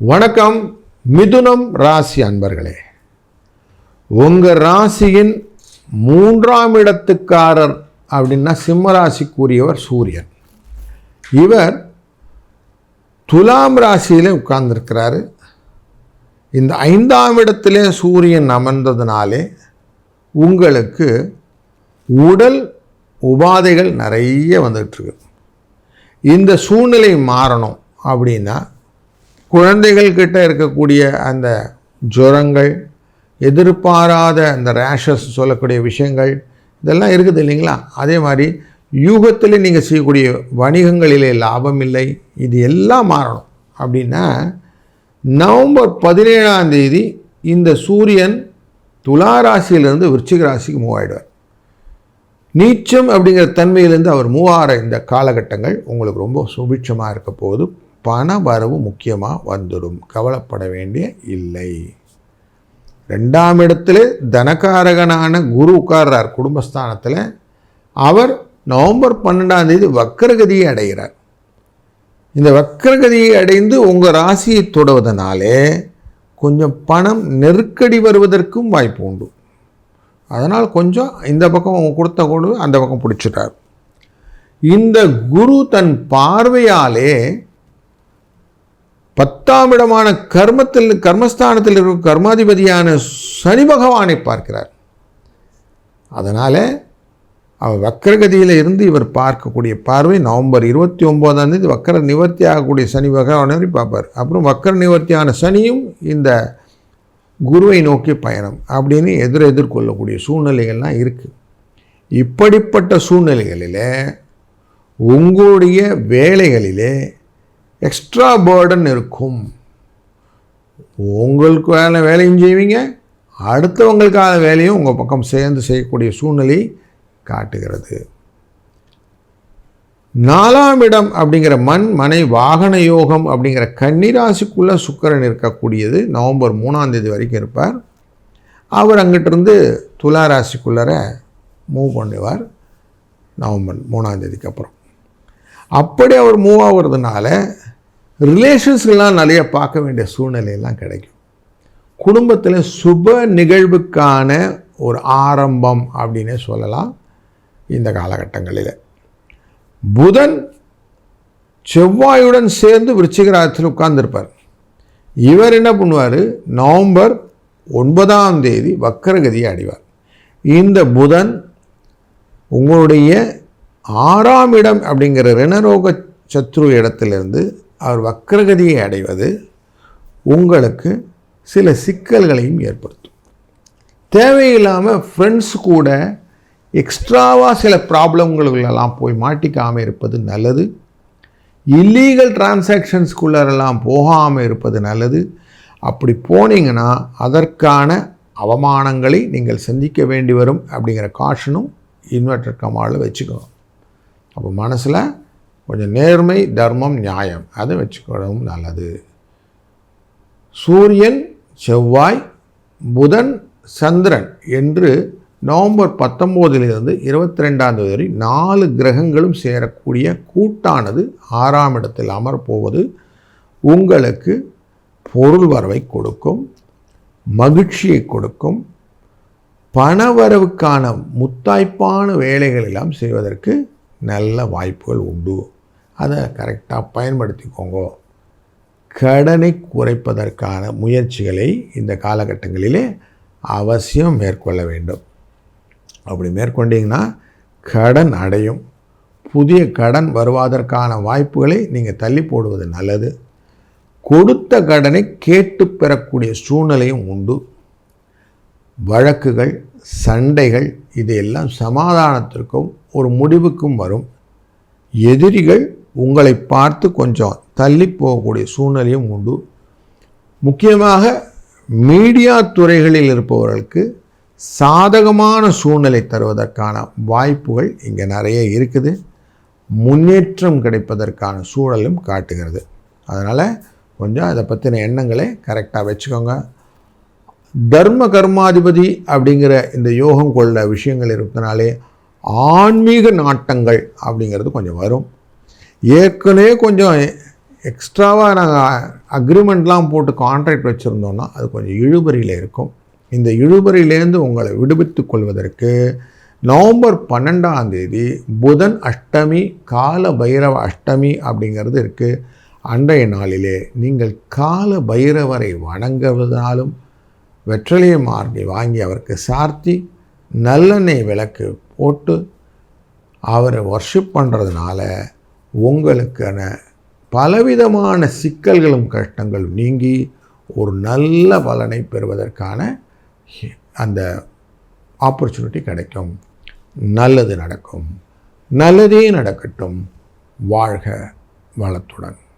வணக்கம் மிதுனம் ராசி அன்பர்களே. உங்கள் ராசியின் மூன்றாம் இடத்துக்காரர் அப்படின்னா சிம்ம ராசிக்குரியவர் சூரியன். இவர் துலாம் ராசியிலே உட்கார்ந்துருக்கிறாரு. இந்த ஐந்தாம் இடத்திலே சூரியன் அமர்ந்ததுனாலே உங்களுக்கு உடல் உபாதைகள் நிறைய வந்துகிட்ருக்கு இந்த சூழ்நிலை மாறணும் அப்படின்னா குழந்தைகள் கிட்ட இருக்கக்கூடிய அந்த ஜுரங்கள் எதிர்பாராத அந்த ரேஷஸ் சொல்லக்கூடிய விஷயங்கள் இதெல்லாம் இருக்குது இல்லைங்களா? அதே மாதிரி யூகத்தில் நீங்கள் செய்யக்கூடிய வணிகங்களிலே லாபம் இல்லை இது எல்லாம் மாறணும். அப்படின்னா நவம்பர் பதினேழாம் தேதி இந்த சூரியன் துலா ராசியிலிருந்து விருச்சிக ராசிக்கு மூவ் ஆயிடுவார். நீச்சம் அப்படிங்கிற தன்மையிலேருந்து அவர் மூவார இந்த காலகட்டங்கள் உங்களுக்கு ரொம்ப சுபிட்சமாக இருக்க போகுது. பண வரவு முக்கியமாக வந்துடும். கவலைப்பட வேண்டிய இல்லை. ரெண்டாம் இடத்துல தனகாரகனான குரு உட்கார்றார் குடும்பஸ்தானத்தில். அவர் நவம்பர் பன்னெண்டாம் தேதி வக்கரகதியை அடைகிறார். இந்த வக்கரகதியை அடைந்து உங்கள் ராசியை தொடுவதனாலே கொஞ்சம் பணம் நெருக்கடி வருவதற்கும் வாய்ப்பு உண்டு. அதனால் கொஞ்சம் இந்த பக்கம் அவங்க கொடுத்த கொடு அந்த பக்கம் பிடிச்சிட்டார். இந்த குரு தன் பார்வையாலே பத்தாம் இடமான கர்மத்தில் கர்மஸ்தானத்தில் இருக்கும் கர்மாதிபதியான சனி பகவானை பார்க்கிறார். அதனால் அவர் வக்கரகதியில் இருந்து இவர் பார்க்கக்கூடிய பார்வை நவம்பர் இருபத்தி ஒம்போதாம் தேதி வக்கர நிவர்த்தி ஆகக்கூடிய சனி பகவானை பார்ப்பார். அப்புறம் வக்கர நிவர்த்தியான சனியும் இந்த குருவை நோக்கி பயணம் அப்படின்னு எதிர் எதிர்கொள்ளக்கூடிய சூழ்நிலைகள்லாம் இருக்குது இப்படிப்பட்ட சூழ்நிலைகளில் உங்களுடைய வேலைகளிலே எக்ஸ்ட்ரா பேர்டன் இருக்கும். உங்களுக்கான வேலையும் செய்வீங்க. அடுத்தவங்களுக்கான வேலையும் உங்கள் பக்கம் சேர்ந்து செய்யக்கூடிய சூழ்நிலை காட்டுகிறது. நாலாம் இடம் அப்படிங்கிற மண் மனை வாகன யோகம் அப்படிங்கிற கன்னிராசிக்குள்ளே சுக்கரன் இருக்கக்கூடியது. நவம்பர் மூணாம் தேதி வரைக்கும் இருப்பார். அவர் அங்கிட்டிருந்து துலா ராசிக்குள்ளர மூவ் பண்ணுவார். நவம்பர் மூணாம் தேதிக்கு அப்புறம். அப்படி அவர் மூவ் ஆகுறதுனால ரிலேஷன்ஸ்லாம் நிறைய பார்க்க வேண்டிய சூழ்நிலையெல்லாம் கிடைக்கும். குடும்பத்தில் சுப நிகழ்வுக்கான ஒரு ஆரம்பம் அப்படின்னே சொல்லலாம் இந்த காலகட்டங்களில். புதன் செவ்வாயுடன் சேர்ந்து விருச்சிகராஜத்தில் உட்கார்ந்துருப்பார். இவர் என்ன பண்ணுவார்? நவம்பர் ஒன்பதாம் தேதி வக்கரகதியை அடைவார். இந்த புதன் உங்களுடைய ஆறாம் இடம் அப்படிங்கிற ரிணரோக சத்ரு இடத்திலிருந்து அவர் வக்கரகதியை அடைவது உங்களுக்கு சில சிக்கல்களையும் ஏற்படுத்தும். தேவையில்லாமல் ஃப்ரெண்ட்ஸ் கூட எக்ஸ்ட்ராவாக சில ப்ராப்ளங்களுக்கெல்லாம் போய் மாட்டிக்காமல் இருப்பது நல்லது. இல்லீகல் டிரான்சாக்ஷன்ஸ்குள்ளரெல்லாம் போகாமல் இருப்பது நல்லது. அப்படி போனீங்கன்னா அதற்கான அவமானங்களை நீங்கள் சந்திக்க வேண்டி வரும் அப்படிங்கிற காஷனும் இன்வெர்டர் கமாவில் வச்சுக்கணும். அப்போ மனசில் கொஞ்சம் நேர்மை தர்மம் நியாயம். அதை வச்சுக்கொள்ளவும் நல்லது. சூரியன் செவ்வாய் புதன் சந்திரன் என்று நவம்பர் பத்தொம்போதிலிருந்து இருபத்தி ரெண்டாம் தேதி வரை நாலு கிரகங்களும் சேரக்கூடிய கூட்டானது ஆறாம் இடத்தில் அமரப்போவது உங்களுக்கு பொருள் வரவை கொடுக்கும் மகிழ்ச்சியை கொடுக்கும் பணவரவுக்கான முத்தாய்ப்பான வேலைகள் எல்லாம் செய்வதற்கு நல்ல வாய்ப்புகள் உண்டு. அதை கரெக்டாக பயன்படுத்திக்கோங்க. கடனை குறைப்பதற்கான முயற்சிகளை இந்த காலகட்டங்களிலே அவசியம் மேற்கொள்ள வேண்டும். அப்படி மேற்கொண்டீங்கன்னா கடன் அடையும். புதிய கடன் வருவதற்கான வாய்ப்புகளை நீங்கள் தள்ளி போடுவது நல்லது. கொடுத்த கடனை கேட்டு பெறக்கூடிய சூழ்நிலையும் உண்டு. வழக்குகள் சண்டைகள் இதையெல்லாம் சமாதானத்திற்கும் ஒரு முடிவுக்கும் வரும். எதிரிகள் உங்களை பார்த்து கொஞ்சம் தள்ளி போகக்கூடிய சூழ்நிலையும் உண்டு. முக்கியமாக மீடியா துறைகளில் இருப்பவர்களுக்கு சாதகமான சூழ்நிலை தருவதற்கான வாய்ப்புகள் இங்கே நிறைய இருக்குது. முன்னேற்றம் கிடைப்பதற்கான சூழலும் காட்டுகிறது. அதனால் கொஞ்சம் அதை பற்றின எண்ணங்களை கரெக்டாக வச்சுக்கோங்க. தர்ம கர்மாதிபதி அப்படிங்கிற இந்த யோகம் கொள்ள விஷயங்கள் இருக்கிறதுனாலே ஆன்மீக நாட்டங்கள் அப்படிங்கிறது கொஞ்சம் வரும். ஏற்கனவே கொஞ்சம் எக்ஸ்ட்ராவாக நாங்கள் அக்ரிமெண்ட்லாம் போட்டு கான்ட்ராக்ட் வச்சுருந்தோன்னா அது கொஞ்சம் இழுபறியில் இருக்கும். இந்த இழுபறியிலேருந்து உங்களை விடுவித்து கொள்வதற்கு நவம்பர் பன்னெண்டாம் தேதி புதன் அஷ்டமி கால பைரவ அஷ்டமி அப்படிங்கிறது இருக்குது அன்றைய நாளிலே நீங்கள் கால பைரவரை வணங்குவதனாலும் வெற்றிலையை மாறி வாங்கி அவருக்கு சார்த்தி நல்லெண்ணெய் விளக்கு போட்டு அவரை ஒர்ஷிப் பண்ணுறதுனால உங்களுக்கான பலவிதமான சிக்கல்களும் கஷ்டங்களும் நீங்கி ஒரு நல்ல பலனை பெறுவதற்கான அந்த ஆப்பர்ச்சுனிட்டி கிடைக்கும். நல்லது நடக்கும். நல்லதே நடக்கட்டும். வாழ்க வளத்துடன்.